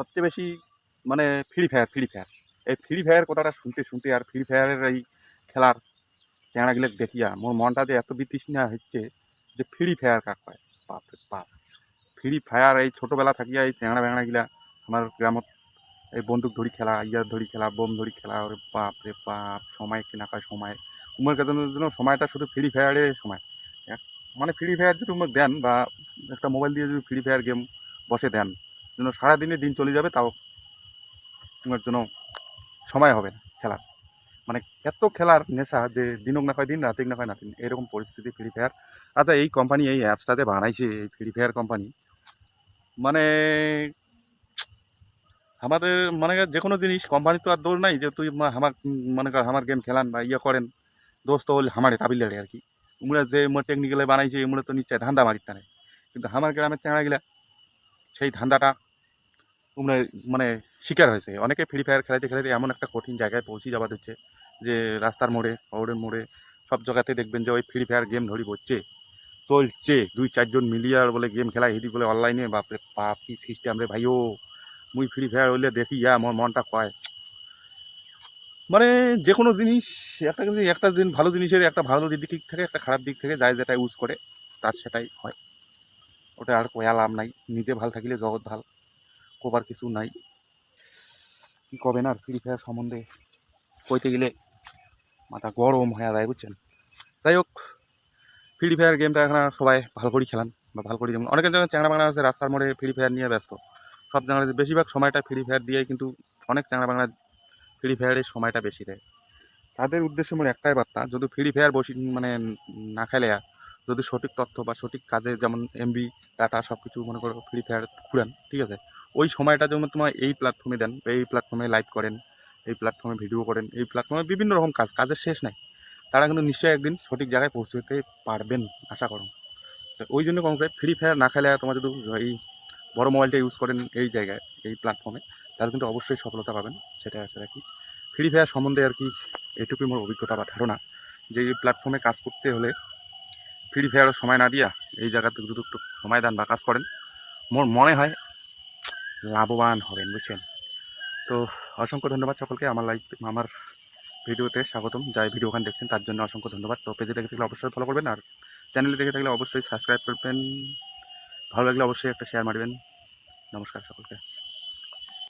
সবচেয়ে বেশি মানে ফ্রি ফায়ার ফ্রি ফায়ার এই ফ্রি ফায়ার কথাটা শুনতে শুনতে আর ফ্রি ফায়ারের এই খেলার ট্যাংরাগুলো দেখিয়া মোর মনটা যে এত বিতৃষ্ণা হচ্ছে যে ফ্রি ফায়ার কাক পায়? রে বাপ। ফ্রি ফায়ার এই ছোটোবেলা থাকিয়া এই ট্যাংরা ব্যাংরাগুলা আমার গ্রামত এই বন্দুক ধরি খেলা, ইয়ার ধরি খেলা, বোম ধরি খেলা, ওরে বাপ রে বাপ, সময় কেনা কয় সময়। উমের কাজনের জন্য সময়টা শুধু ফ্রি ফায়ারের সময়। মানে ফ্রি ফায়ার যদি উমের দেন বা একটা মোবাইল দিয়ে যদি ফ্রি ফায়ার গেম বসে দেন যেন সারাদিনে দিন চলে যাবে, তাও তোমার জন্য সময় হবে না খেলার। মানে এত খেলার নেশা যে দিনক না হয় দিন, রাতিক না হয় না দিন এরকম পরিস্থিতি ফ্রি ফায়ার আচ্ছা এই কোম্পানি এই অ্যাপসটাতে বানাইছে এই ফ্রি ফায়ার কোম্পানি মানে আমাদের মানে যে কোনো জিনিস কোম্পানি তো আর দৌড় নাই যে তুই আমার, মনে কর আমার গেম খেলান বা ইয়ে করেন। দোস্ত হল আমারে কাবিল আর কি। উমরা যে টেকনিক্যালে বানাইছে এমরা তো নিশ্চয় ধান্দা মারিত নেই কিন্তু আমার গ্রামের চাঁড়া গিলা সেই ধান্দাটা মানে শিকার হয়েছে। অনেকে ফ্রি ফায়ার খেলাতে খেলাতে এমন একটা কঠিন জায়গায় পৌঁছে যাওয়া হচ্ছে যে রাস্তার মোড়ে রোডের মোড়ে সব জায়গাতে দেখবেন যে ওই ফ্রি ফায়ার গেম ধরি বসছে চলছে। দুই চারজন মিলিয়ে আর বলে গেম খেলা হেদি বলে অনলাইনে বাপরে বাপ, কি সিস্টেম রে ভাইও। মুই ফ্রি ফায়ার হইলে দেখি, ইয়া, আমার মনটা কয়। মানে যে কোনো জিনিস, একটা একটা জিনিস ভালো জিনিসের একটা ভালো দিক থেকে, একটা খারাপ দিক থেকে যাই যেটা ইউজ করে, তার সেটাই হয়। ওটা আর কয়া লাভ নাই। নিজে ভালো থাকিলে জগৎ ভালো। কবার কিছু নাই। কি কবেন আর ফ্রি ফায়ার সম্বন্ধে কইতে গেলে মাথা গরম হয়ে যায়, বুঝছেন? যাই হোক, ফ্রি ফায়ার গেমটা এখন সবাই ভালো করে খেলান বা ভালো করে যেমন অনেকের যেমন চ্যাংড়া বাংলা আছে, রাস্তার মোড়ে ফ্রি ফায়ার নিয়ে ব্যস্ত। সব জায়গায় বেশিরভাগ সময়টা ফ্রি ফায়ার দিয়ে কিন্তু অনেক চ্যাংড়া বাংলা ফ্রি ফায়ারের সময়টা বেশি দেয়। তাদের উদ্দেশ্য মোর একটাই বার্তা, যদি ফ্রি ফায়ার বসি মানে না খেলে যদি সঠিক তথ্য বা সঠিক কাজে যেমন এমবি ডাটা সব কিছু মনে করো ফ্রি ফায়ার ঘুরান, ঠিক আছে? ওই সময়টা যেমন তোমার এই প্ল্যাটফর্মে দেন, এই প্ল্যাটফর্মে লাইভ করেন, এই প্ল্যাটফর্মে ভিডিও করেন, এই প্ল্যাটফর্মে বিভিন্ন রকম কাজ, কাজের শেষ নাই। তারা কিন্তু নিশ্চয়ই একদিন সঠিক জায়গায় পৌঁছতে পারবেন, আশা করো। তো ওই জন্য কম ফ্রি ফায়ার না খেলে তোমার যদি এই বড় মোবাইলটা ইউজ করেন এই জায়গায়, এই প্ল্যাটফর্মে তাহলে কিন্তু অবশ্যই সফলতা পাবেন সেটা আছে আর কি ফ্রি ফায়ার সম্বন্ধে আর কি এটুকুই মোর অভিজ্ঞতা বা ধারণা, যে এই প্ল্যাটফর্মে কাজ করতে হলে ফ্রি ফায়ারের সময় না দিয়া এই জায়গাতে একটু সময় দেন বা কাজ করেন। মোর মনে হয় লাভবান হবেন, বুঝছেন? তো অসংখ্য ধন্যবাদ সকলকে আমার লাইক আমার ভিডিওতে স্বাগতম। যাই ভিডিও ওখানে দেখছেন, তার জন্য অসংখ্য ধন্যবাদ। তো পেজে দেখে থাকলে অবশ্যই ফলো করবেন, আর চ্যানেলে দেখে থাকলে অবশ্যই সাবস্ক্রাইব করবেন। ভালো লাগলে অবশ্যই একটা শেয়ার মারবেন। নমস্কার সকলকে।